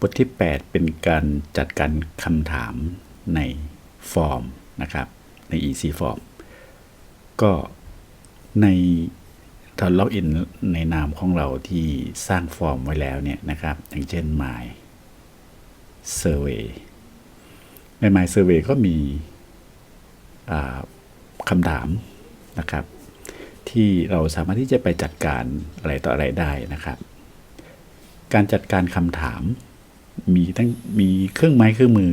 บทที่ 8 เป็นการจัดการคำถามในฟอร์มนะครับ ใน EC Form ก็ในตอนล็อกอินในนามของเราที่สร้างฟอร์มไว้แล้วเนี่ยนะครับ อย่างเช่น My Survey ใน My Survey ก็มีคำถามนะครับ ที่เราสามารถที่จะไปจัดการอะไรต่ออะไรได้นะครับ การจัดการคำถาม มีทั้งมีเครื่องไม้เครื่องมือ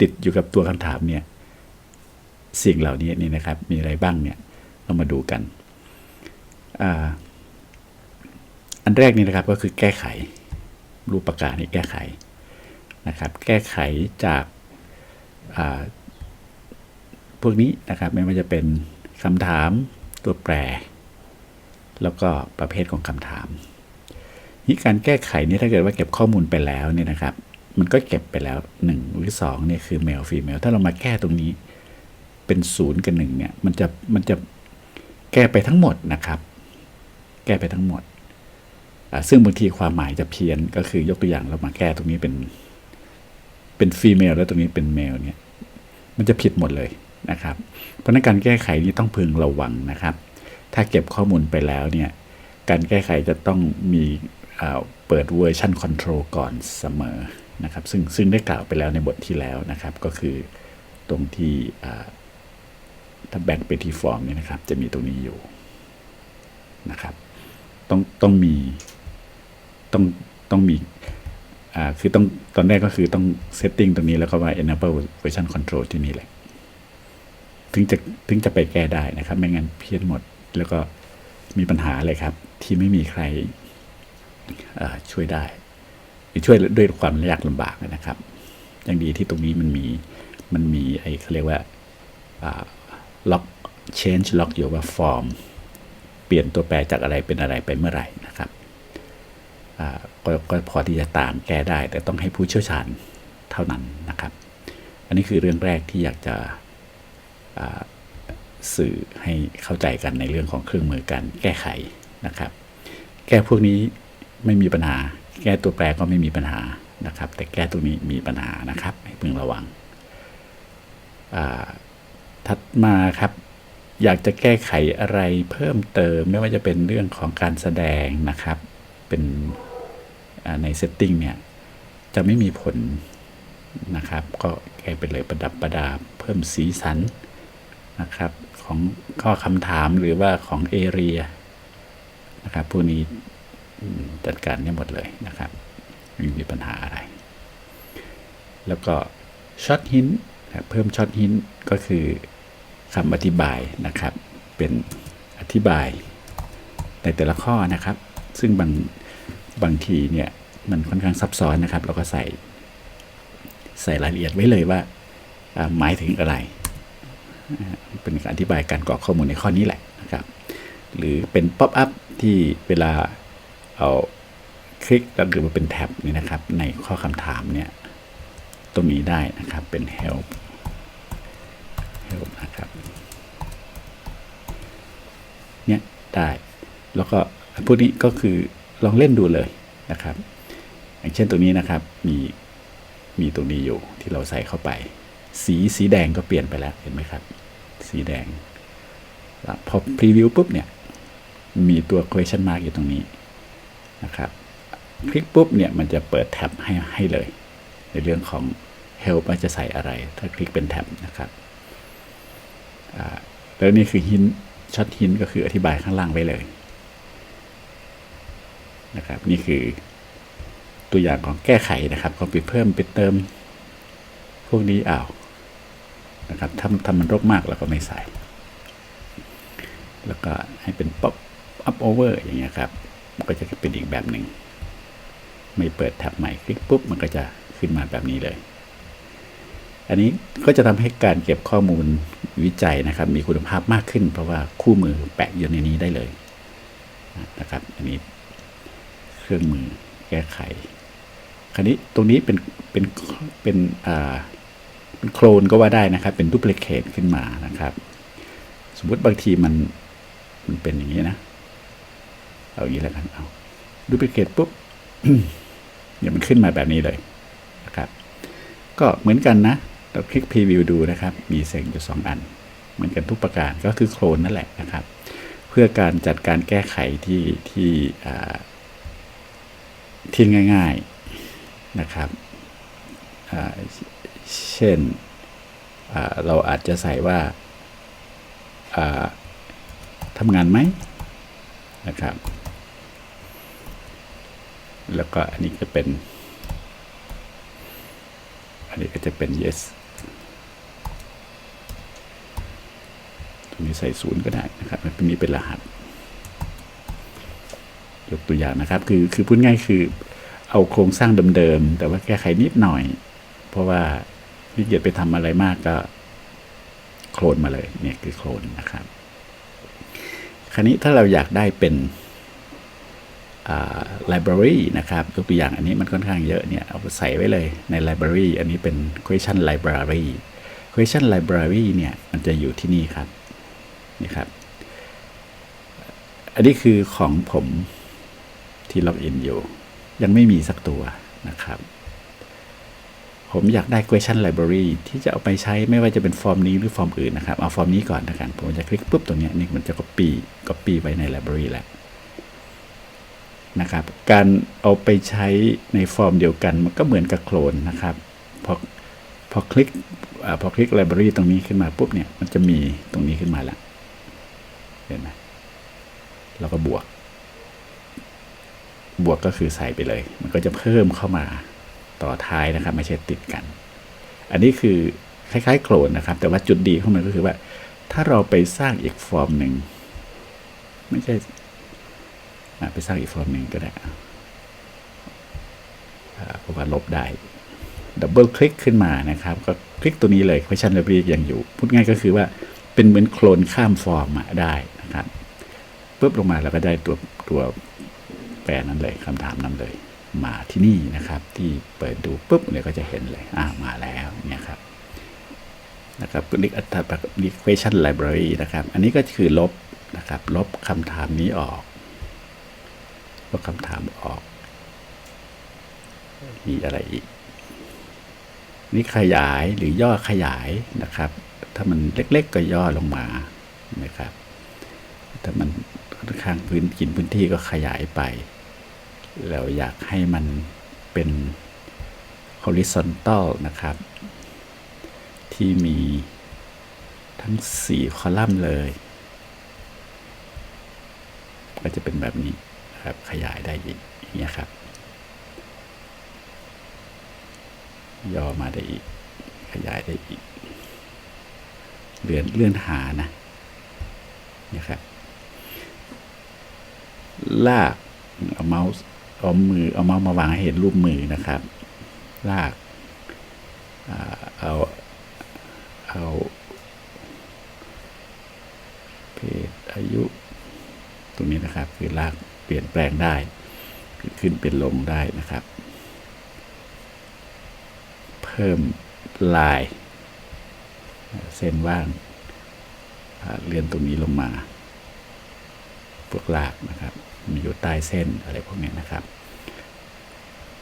ติดอยู่กับตัวคำถามเนี่ยสิ่งเหล่านี้นี่นะครับ มีอะไรบ้างเนี่ยเรามาดูกันออันแรกนี่นะครับก็คือแก้ไขรูปประกาศนี่แก้ไขนะครับ แก้ไขจากาพวกนี้นะครับไม่ว่าจะเป็นคำถามตัวแปร แล้วก็ประเภทของคำถาม นี่การแก้ไขนี่ถ้าเกิดว่าเก็บข้อมูลไปแล้วเนี่ยนะครับ มันก็เก็บไปแล้ว 1 หรือ2เนี่ยคือ male female ถ้าเรามาแก้ตรงนี้เป็น0กับ1เนี่ยมันจะมันจะแก้ไปทั้งหมดนะครับ แก้ไปทั้งหมด ซึ่งบางทีความหมายจะเพี้ยนก็คือยกตัวอย่างเรามาแก้ตรงนี้เป็นเป็น female แล้วตรงนี้เป็น male เนี่ยมันจะผิดหมดเลยนะครับ เพราะนั้นการแก้ไขนี้ต้องพึงระวังนะครับ ถ้าเก็บข้อมูลไปแล้วเนี่ยการแก้ไขจะต้องมี เปิดเวอร์ชันคอนโทรลก่อนเสมอนะครับซึ่งซึ่งได้กล่าวไปแล้วในบทที่แล้วนะครับ ก็คือตรงที่ถ้าแบ่งไปที่ฟอร์มเนี่ยนะครับ จะมีตรงนี้อยู่นะครับ ต้องต้องมีต้องต้องมีอ่าคือต้องตอนแรกก็คือต้องเซตติ้งตรงนี้แล้วก็มา enable version control ที่นี่แหละ ถึงจะถึงจะไปแก้ได้นะครับ ไม่งั้นเพี้ยนหมด แล้วก็มีปัญหาเลยครับ ที่ไม่มีใคร ช่วยได้หรือช่วยด้วยความยากลำบากนะครับย่างดีที่ตรงนี้มันมีมันมีไอ้เขาเรียกว่าล็อก change ล็อกอยู่ว่า form เปลี่ยนตัวแปรจากอะไรเป็นอะไรไปเมื่อไหร่นะครับก็ก็พอที่จะตามแก้ได้ แต่ต้องให้ผู้เชี่ยวชาญเท่านั้นนะครับ อันนี้คือเรื่องแรกที่อยากจะสื่อให้เข้าใจกันในเรื่องของเครื่องมือการแก้ไขนะครับ แก้พวกนี้ ไม่มีปัญหา แก้ตัวแปรก็ไม่มีปัญหานะครับ แต่แก้ตัวนี้มีปัญหานะครับให้พึงระวังถัดมาครับอยากจะแก้ไขอะไรเพิ่มเติมไม่ว่าจะเป็นเรื่องของการแสดงนะครับ เป็นในเซตติ้งเนี่ย จะไม่มีผลนะครับ ก็แก้ไปเลยประดับประดาเพิ่มสีสันนะครับ ของข้อคำถามหรือว่าของเอเรียนะครับพวกนี้ จัดการได้หมดเลยนะครับไม่มีปัญหาอะไร แล้วก็ช็อตฮินเพิ่มช็อตฮินก็คือคำอธิบายนะครับ เป็นอธิบายในแต่ละข้อนะครับ ซึ่งบางบางทีเนี่ยมันค่อนข้างซับซ้อนนะครับ เราก็ใส่ใส่รายละเอียดไว้เลยว่าหมายถึงอะไร เป็นการอธิบายการกรอกข้อมูลในข้อนี้แหละนะครับ หรือเป็นป๊อปอัพที่เวลา เอาคลิกแล้วเกิดมาเป็นแท็บนี่นะครับ ในข้อคำถามเนี่ยตรงนี้ได้นะครับเป็น help help นะครับเนี่ยได้แล้วก็พวกนี้ก็คือลองเล่นดูเลยนะครับ อย่างเช่นตรงนี้นะครับมีมีตรงนี้อยู่ที่เราใส่เข้าไป สีสีแดงก็เปลี่ยนไปแล้วเห็นไหมครับ สีแดง พอพรีวิวปุ๊บเนี่ย มีตัว question mark อยู่ตรงนี้ นะครับคลิกปุ๊บเนี่ยมันจะเปิดแท็บให้ให้เลย ในเรื่องของ help ว่าจะใส่อะไร ถ้าคลิกเป็นแท็บนะครับแล้วนี่คือหินช็อตหินก็คืออธิบายข้างล่างไว้เลยนะครับนี่คือตัวอย่างของแก้ไขนะครับก็ไปเพิ่มไปเติม พวกนี้อ้าวนะครับถ้าถ้ามันรกมากเราก็ไม่ใส่ แล้วก็ให้เป็น pop up over อย่างเงี้ยครับ มันก็จะเป็นอีกแบบหนึ่ง ไม่เปิดแท็บใหม่คลิกปุ๊บมันก็จะขึ้นมาแบบนี้เลย อันนี้ก็จะทำให้การเก็บข้อมูลวิจัยนะครับ มีคุณภาพมากขึ้น เพราะว่าคู่มือแปะอยู่ในนี้ได้เลยนะครับ อันนี้เครื่องมือแก้ไข คราวนี้ตรงนี้เป็นเป็นเป็นอ่าเป็นโคลนก็ว่าได้นะครับ เป็นดูเพลิเคทขึ้นมานะครับ สมมุติบางทีมันมันเป็นอย่างนี้นะ เอาอย่างนี้แล้วกันเอาดูพิเคทปุ๊บเนี่ยมันขึ้นมาแบบนี้เลยนะครับ ก็เหมือนกันนะเราคลิกพรีวิวดูนะครับ มีเสียงอยู่สองอัน เหมือนกันทุกประการก็คือโคลนนั่นแหละนะครับ เพื่อการจัดการแก้ไขที่ที่ที่ง่ายๆนะครับ เช่นเราอาจจะใส่ว่าทำงานไหมนะครับ แล้วก็อันนี้จะเป็น อันนี้ก็จะเป็น yes ตรงนี้ใส่ศูนย์ก็ได้นะครับ มันมีเป็นรหัส ยกตัวอย่างนะครับ คือคือพูดง่ายคือเอาโครงสร้างเดิมๆ แต่ว่าแก้ไขนิดหน่อย เพราะว่าพี่เกียรไปทำอะไรมากก็โคลนมาเลย เนี่ยคือโคลนนะครับ คราวนี้ถ้าเราอยากได้เป็น library นะครับยกตัวอย่างอันนี้มันค่อนข้างเยอะเนี่ยเอาใส่ไว้เลยใน library อันนี้เป็น question library question library เนี่ยมันจะอยู่ที่นี่ครับนี่ครับ อันนี้คือของผมที่ล็อกอินอยู่ ยังไม่มีสักตัวนะครับ ผมอยากได้ question library ที่จะเอาไปใช้ไม่ว่าจะเป็นฟอร์มนี้หรือฟอร์มอื่นนะครับ เอาฟอร์มนี้ก่อนนะกันผมจะคลิกปุ๊บตรงนี้นี่มันจะ copy copy ไว้ใน library แล้ว นะครับ การเอาไปใช้ในฟอร์มเดียวกัน มันก็เหมือนกับโคลนนะครับ พอพอคลิกอพอคลิก library ตรงนี้ขึ้นมาปุ๊บเนี่ย มันจะมีตรงนี้ขึ้นมาแล้วเห็นไหมเราก็บวก บวกก็คือใส่ไปเลย มันก็จะเพิ่มเข้ามาต่อท้ายนะครับ ไม่ใช่ติดกัน อันนี้คือคล้ายๆโคลนนะครับ แต่ว่าจุดดีของมันก็คือว่า ถ้าเราไปสร้างอีกฟอร์มหนึ่ง ไม่ใช่ ไปสร้างอีกฟอร์มหนึ่งก็ได้เพราะว่าลบได้ดับเบิลคลิกขึ้นมานะครับ ก็คลิกตัวนี้เลย question library ยังอยู่ พูดง่ายก็คือว่าเป็นเหมือนโคลนข้ามฟอร์มได้นะครับปุ๊บลงมาแล้วก็ได้ตัวตัวแปรนั้นเลยคำถามนั้นเลย มาที่นี่นะครับ ที่เปิดดูปุ๊บเนี่ยก็จะเห็นเลยอ่ามาแล้วเนี่ยครับนะครับก็ list attach list question library นะครับ อันนี้ก็คือลบนะครับ ลบคำถามนี้ออก ลบคำถามออก มีอะไรอีก นี่ขยายหรือย่อขยายนะครับ ถ้ามันเล็กๆก็ย่อลงมานะครับ ถ้ามันค่อนข้างพื้นกินพื้นที่ก็ขยายไปเราอยากให้มันเป็น horizontal นะครับ ที่มีทั้ง 4 คอลัมน์เลย ก็จะเป็นแบบนี้ นะครับ ขยายได้อีกอย่างเงี้ยครับ ย่อมาได้อีก ขยายได้อีก เลื่อนเลื่อนหานะนะครับลากเอาเมาส์เอามือเอาเมาส์มาวางให้เห็นรูปมือนะครับ ลากเอาเอาเพศอายุ ตรงนี้นะครับ คือลาก ปลี่ยนแปลงได้ ขึ้นเป็นลงได้นะครับ เพิ่มลาย เส้นว่างเลื่อนตรงนี้ลงมา พวกลากนะครับ มีอยู่ใต้เส้นอะไรพวกนี้นะครับ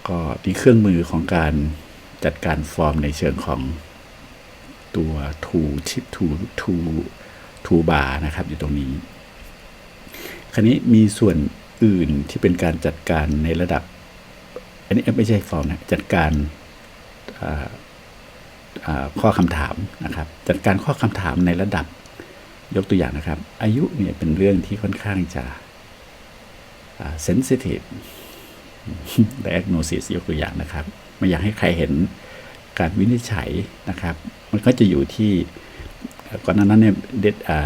ก็มีเครื่องมือของการจัดการฟอร์มในเชิงของตัวทูชิปทูทูทูบาร์นะครับ อยู่ตรงนี้คราวนี้มีส่วน อื่นที่เป็นการจัดการในระดับ อันนี้ไม่ใช่ฟอร์มนะจัดการข้อคำถามนะครับ จัดการข้อคำถามในระดับยกตัวอย่างนะครับ อายุเนี่ยเป็นเรื่องที่ค่อนข้างจะเซนซิทีฟ diagnosis ยกตัวอย่างนะครับ ไม่อยากให้ใครเห็นการวินิจฉัยนะครับ มันก็จะอยู่ที่ก่อนหน้านั้นเนี่ย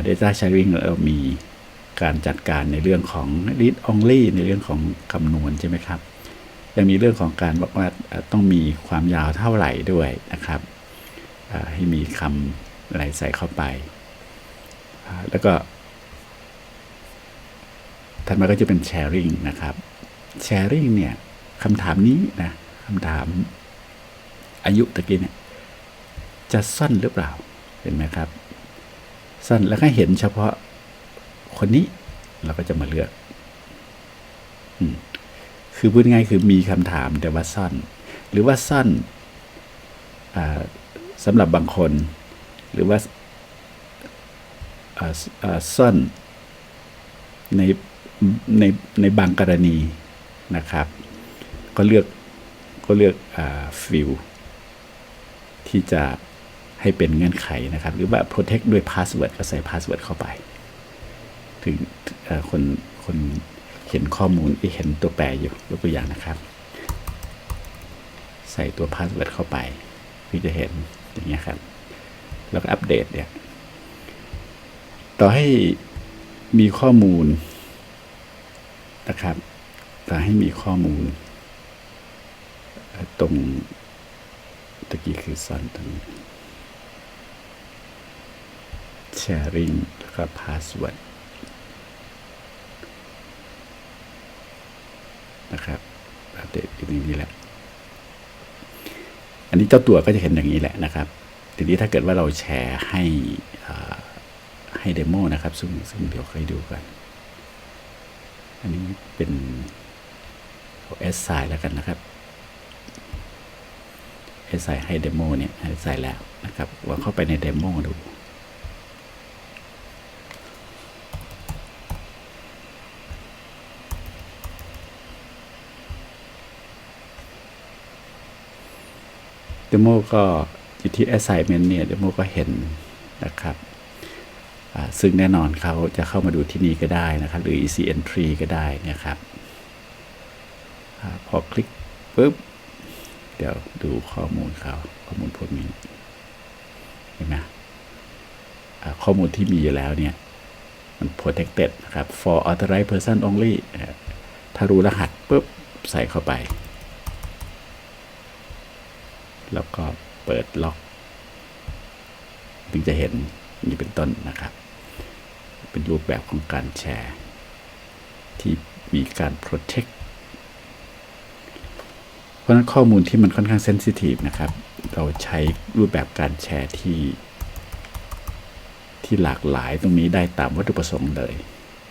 data sharing เรามี การจัดการในเรื่องของ read only ในเรื่องของคำนวณใช่ไหมครับ ยังมีเรื่องของการบอกว่าต้องมีความยาวเท่าไหร่ด้วยนะครับ ให้มีคำอะไรใส่เข้าไป แล้วก็ถัดมาก็จะเป็น sharing นะครับ sharing เนี่ยคำถามนี้นะคำถามอายุตะกี้เนี่ยจะสั้นหรือเปล่า เห็นไหมครับ สั้นแล้วก็เห็นเฉพาะ คนนี้ เราก็จะมาเลือกคคือพูดง่ายคือมีคำถามแต่ว่าซ่อนหรือว่าซ่อนสำหรับบางคน หรือว่าอ่าอ่าซ่อนในในในบางกรณีนะครับ ก็เลือกก็เลือกฟิลที่จะให้เป็นเงื่อนไขนะครับ หรือว่า protect ด้วย password ก็ใส่ password เข้าไป ถึงคนคนเห็นข้อมูลเห็นตัวแปรอยู่ยกตัวอย่างนะครับ ใส่ตัว password เข้าไปพี่จะเห็นอย่างเงี้ยครับ แล้วก็อัปเดตเนี่ยต่อให้มีข้อมูลนะครับ ต่อให้มีข้อมูล ตรงตะกี้คือซ่อนตรงนี้ sharing แล้วก็ password นะครับอัปเดตอยู่ในนี้แหละ อันนี้เจ้าตัวก็จะเห็นอย่างนี้แหละนะครับ ทีนี้ถ้าเกิดว่าเราแชร์ให้ให้เดโมนะครับ ซึ่งซึ่งเดี๋ยวค่อยดูกัน อันนี้เป็นเอาเอสไซแล้วกันนะครับเอสไซให้เดโมเนี่ยให้ใส่แล้วนะครับว่าเข้าไปในเดโมดู เดโมก็อยู่ที่ assignment เนี่ยเดโมก็เห็นนะครับซึ่งแน่นอนเขาจะเข้ามาดูที่นี่ก็ได้นะครับ หรือ EC entry ก็ได้นะครับอพอคลิกปุ๊บ เดี๋ยวดูข้อมูลเขาข้อมูลพวกนี้เห็นไหมข้อมูลที่มีอยู่แล้วเนี่ย มัน protected นะครับ for authorized person only ถ้ารู้รหัสปุ๊บ ใส่เข้าไป แล้วก็เปิดล็อก ถึงจะเห็นอย่างนี้เป็นต้นนะครับ เป็นรูปแบบของการแชร์ ที่มีการ protect เพราะนั้นข้อมูลที่มันค่อนข้างเซนซิทีฟนะครับ เราใช้รูปแบบการแชร์ที่ ที่หลากหลายตรงนี้ได้ตามวัตถุประสงค์เลย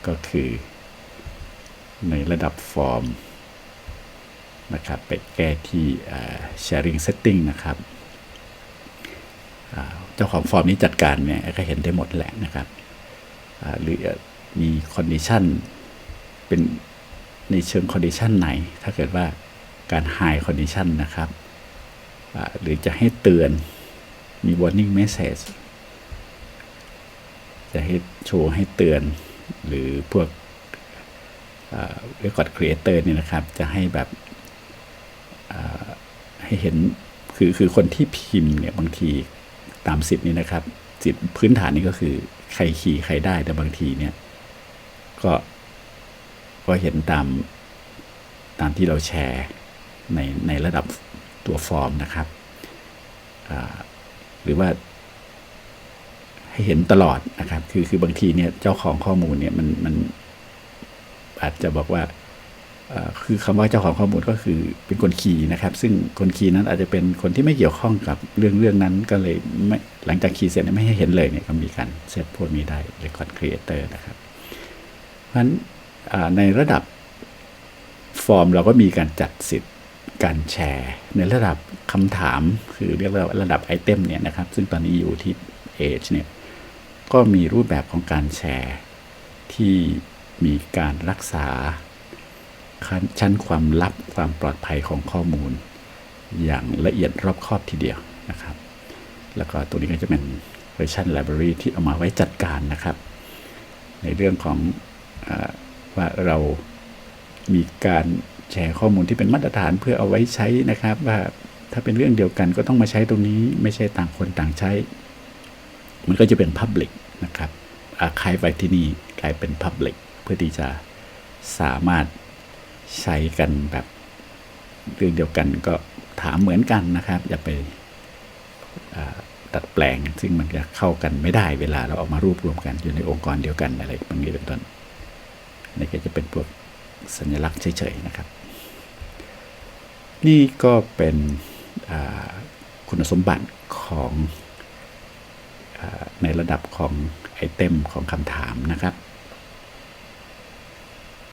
ก็คือ ในระดับฟอร์ม นะครับ ไปแก้ที่ sharing setting นะครับ เจ้าของฟอร์มนี้จัดการเนี่ยก็เห็นได้หมดแหละนะครับ หรือมี condition เป็นในเชิง condition ไหน ถ้าเกิดว่าการ high condition นะครับ หรือจะให้เตือน มี warning message จะให้โชว์ให้เตือนหรือพวกอ่า record creator เนี่ยนะครับ จะให้แบบ ให้เห็นคือคือคนที่พิมพ์เนี่ยบางทีตามสิทธิ์นี้นะครับสิทธิ์พื้นฐานนี่ก็คือใครขี่ใครได้แต่บางทีเนี่ย ก็ก็เห็นตามตามที่เราแชร์ในในระดับตัวฟอร์มนะครับ หรือว่าให้เห็นตลอดนะครับ คือคือบางทีเนี่ยเจ้าของข้อมูลเนี่ยมันมันอาจจะบอกว่า คือคำว่าเจ้าของข้อมูลก็คือเป็นคนคีย์นะครับ ซึ่งคนคีย์นั้นอาจจะเป็นคนที่ไม่เกี่ยวข้องกับเรื่องเรื่องนั้นก็เลยไม่หลังจากคีย์เสร็จไม่ให้เห็นเลยเนี่ยก็มีการเซตพวกนี้ได้ Record Creator นะครับ เพราะฉะนั้นในระดับฟอร์มเราก็มีการจัดสิทธิ์การแชร์ ในระดับคำถามคือเรียกว่าระดับไอเทมเนี่ยนะครับ ซึ่งตอนนี้อยู่ที่ Age เนี่ยก็มีรูปแบบของการแชร์ที่มีการรักษา ชั้นความลับความปลอดภัยของข้อมูล อย่างละเอียดรอบคอบทีเดียวนะครับ แล้วก็ตัวนี้ก็จะเป็น version library ที่เอามาไว้จัดการนะครับ ในเรื่องของอว่าเรามีการแชร์ข้อมูลที่เป็นมาตรฐานเพื่อเอาไว้ใช้นะครับ ว่าถ้าเป็นเรื่องเดียวกันก็ต้องมาใช้ตรงนี้ไม่ใช่ต่างคนต่างใช้ มันก็จะเป็น Public นะครับอาคายไว้ที่นี่กลายเป็น Public เพื่อที่จะสามารถ ใช้กันแบบเรื่องเดียวกันก็ถามเหมือนกันนะครับ อย่าไปอ่าดัดแปลง ซึ่งมันจะเข้ากันไม่ได้เวลาเราเอามารวบรวมกันอยู่ในองค์กรเดียวกันอะไรบางนี้เป็นต้นนี่ก็จะเป็นพวกสัญลักษณ์เฉยๆนะครับ นี่ก็เป็นคุณสมบัติของอในระดับของไอเทมของคำถามนะครับ